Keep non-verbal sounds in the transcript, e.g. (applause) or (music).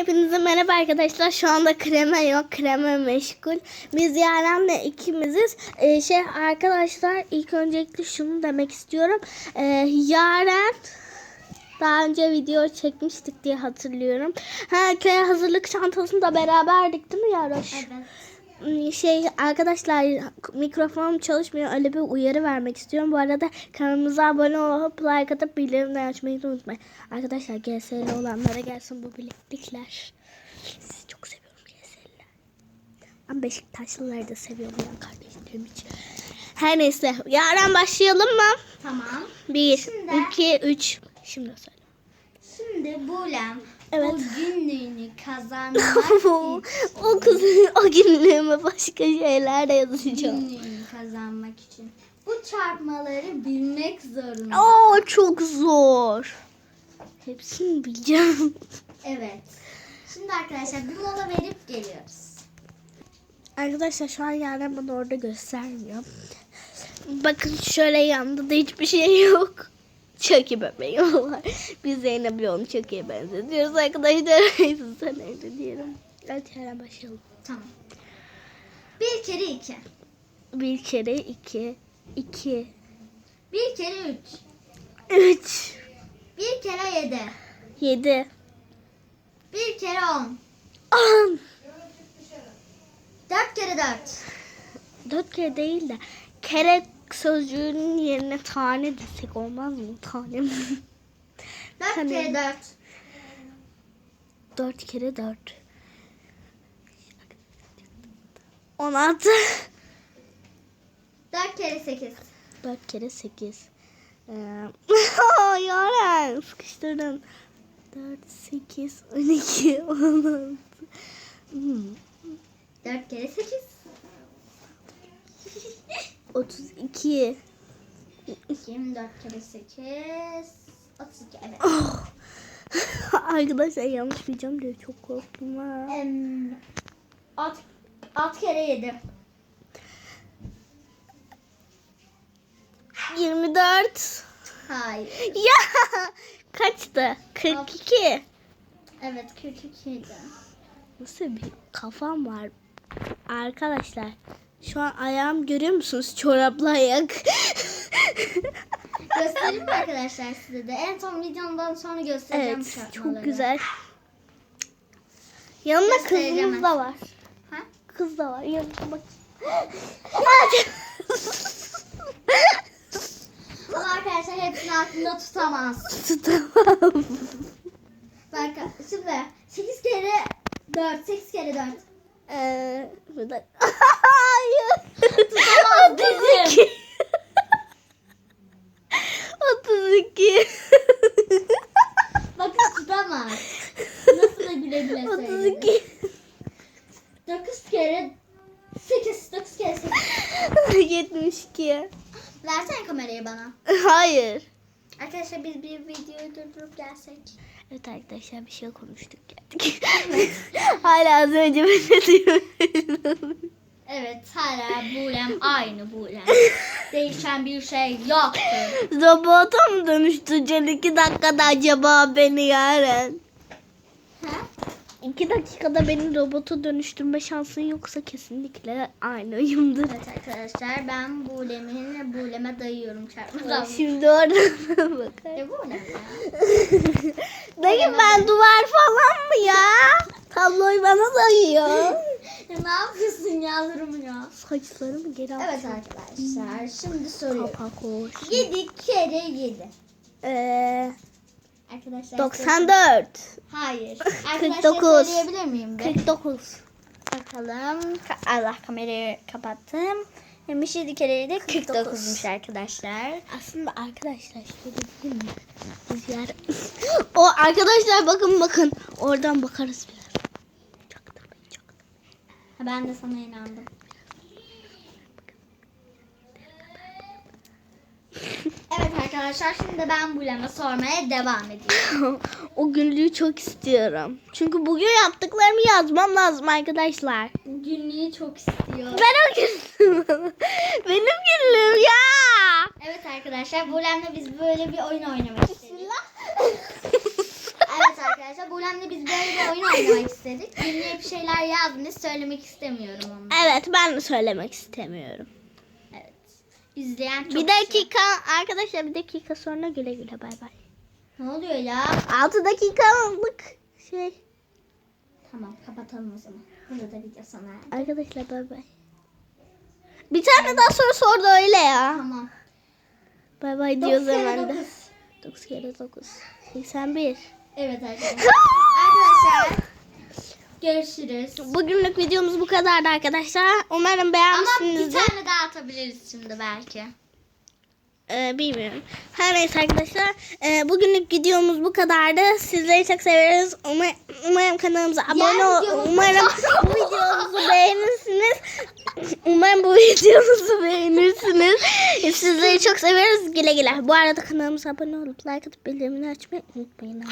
Hepinize merhaba arkadaşlar. Şu anda krema yok. Krema meşgul. Biz Yaren'le ikimiziz. Ee, şey arkadaşlar ilk öncelikle şunu demek istiyorum. Ee, Yaren daha önce video çekmiştik diye hatırlıyorum. Ha köye hazırlık çantasını da beraberdik değil mi Yaroş? Evet. Şey arkadaşlar mikrofonum çalışmıyor. Öyle bir uyarı vermek istiyorum. Bu arada kanalımıza abone olup like atıp bildirimleri açmayı da unutmayın. Arkadaşlar GS'li olanlara gelsin bu bileklikler. Sizi çok seviyorum GS'liler. Ben Beşiktaşlıları da seviyorum ya kardeşlerim için. Her neyse. Yarın başlayalım mı? Tamam. Bir, Şimdi- iki, üç. Şimdi söyle. Şimdi Bulem Evet. o günlüğünü kazanmak (laughs) için o kız o günlüğüme başka şeyler de yazacağım. günlüğünü kazanmak için bu çarpmaları bilmek zorunda. Oo çok zor. Hepsini bileceğim. Evet. Şimdi arkadaşlar bir mola verip geliyoruz. Arkadaşlar şu an Yaren bana orada göstermiyor. Bakın şöyle yanında da hiçbir şey yok. Chucky bebeği var. (laughs) Biz Zeynep'le onu Chucky'ye benzetiyoruz arkadaşlar. (laughs) Sen öyle diyelim. Hadi Yaren başlayalım. Tamam. Bir kere iki. Bir kere iki. iki. Bir kere üç. Üç. Bir kere yedi. Yedi. Bir kere on. On. Dört kere dört. Dört kere değil de kere sözcüğünün yerine tane desek olmaz mı? Tane mi? Dört Tamam. kere dört. Dört kere dört. On altı. Dört kere sekiz. Dört kere sekiz. (laughs) Yaren sıkıştırdın. Dört, sekiz, on iki, on altı. Hmm, Dört kere sekiz. Otuz iki. Yirmi dört kere sekiz. Otuz iki. Evet. Oh. (laughs) Arkadaşlar yanlış bileceğim diye çok korktum ha. Em, Alt, alt kere yedi. Yirmi dört. Hayır. Ya kaçtı? 42. Evet 42 idi. Nasıl bir kafam var? Arkadaşlar şu an ayağım görüyor musunuz? Çoraplı ayak. (laughs) Göstereyim mi arkadaşlar size de? En son videomdan sonra göstereceğim evet çarpmaları. çok güzel. Yanında kızımız da var. Ha? Kız da var. Yanında bak. (laughs) Ama arkadaşlar hepsini aklında tutamaz. Tutamam. Bak şimdi 8 kere 4. 8 kere 4. Ee, dakika. (laughs) Hayır. Tutamaz dedim. 32. Bakın tutamaz. Nasıl da güle güle söyledi. 32. 9 kere 8. 9 kere 8. 72. (laughs) Versene kamerayı bana. Hayır. Arkadaşlar biz bir videoyu durdurup gelsek. Evet arkadaşlar bir şey konuştuk geldik. (laughs) Hala az önce ben ne diyorum. Evet hala Bulem aynı Bulem. Değişen bir şey yoktur. Robota mı dönüştüreceksin iki dakikada acaba beni yarın? Ha? İki dakikada beni robota dönüştürme şansın yoksa kesinlikle aynıyımdır. Evet arkadaşlar ben Bulem'in Bulem'e dayıyorum çarpmadan. Şimdi oradan (laughs) bakar. E Bulem ya. (laughs) Dayım ben duvar falan mı ya? Tabloyu bana dayıyor. Ya (laughs) ne yapıyorsun yavrum ya? Saçlarımı geri al. Evet arkadaşlar şimdi soruyorum. Kapak olsun. 7 kere 7. Ee, Arkadaşlar 94. Hayır. (laughs) 49. Arkadaşlar söyleyebilir miyim be? 49. Bakalım. Ka- Allah kamerayı kapattım. 27 kere 7 49'muş arkadaşlar. Aslında arkadaşlar şöyle değil mi? Biz yer... o arkadaşlar bakın bakın. Oradan bakarız biraz. Çaktırmayın çaktırmayın. Ha, ben de sana inandım. Evet arkadaşlar şimdi ben Bulem'e sormaya devam ediyorum. (laughs) o günlüğü çok istiyorum. Çünkü bugün yaptıklarımı yazmam lazım arkadaşlar. Günlüğü çok istiyor. Ben o günlüğüm. (laughs) Benim günlüğüm ya. Evet arkadaşlar Bulem'le biz böyle bir oyun oynamak istedik. (laughs) Evet arkadaşlar Bulem'le biz böyle bir oyun oynamak istedik. Ünlüye bir şeyler yazdınız söylemek istemiyorum onu. Evet ben de söylemek istemiyorum. İzleyen çok Bir dakika arkadaşlar bir dakika sonra güle güle bay bay. Ne oluyor ya? 6 dakikalık şey. Tamam kapatalım o zaman. Burada da video sona erdi. Arkadaşlar bay bay. Bir tane daha soru sordu öyle ya. Tamam. Bay bay diyoruz Dokuz kere hemen de. dokuz. 9 kere 9. 81. Evet arkadaşlar. (laughs) arkadaşlar görüşürüz. Bugünlük videomuz bu kadardı arkadaşlar. Umarım Ama bir beğenmişsinizdir. tane daha atabiliriz şimdi belki. Ee, bilmiyorum. Her neyse arkadaşlar. e, bugünlük videomuz bu kadardı. Sizleri çok severiz. Umarım, umarım kanalımıza abone ol. Umarım (laughs) bu videomuzu beğenirsiniz. Umarım bu (laughs) videomuzu beğenirsiniz. Sizleri çok severiz. Güle güle. Bu arada kanalımıza abone olup like atıp bildirimleri açmayı unutmayın.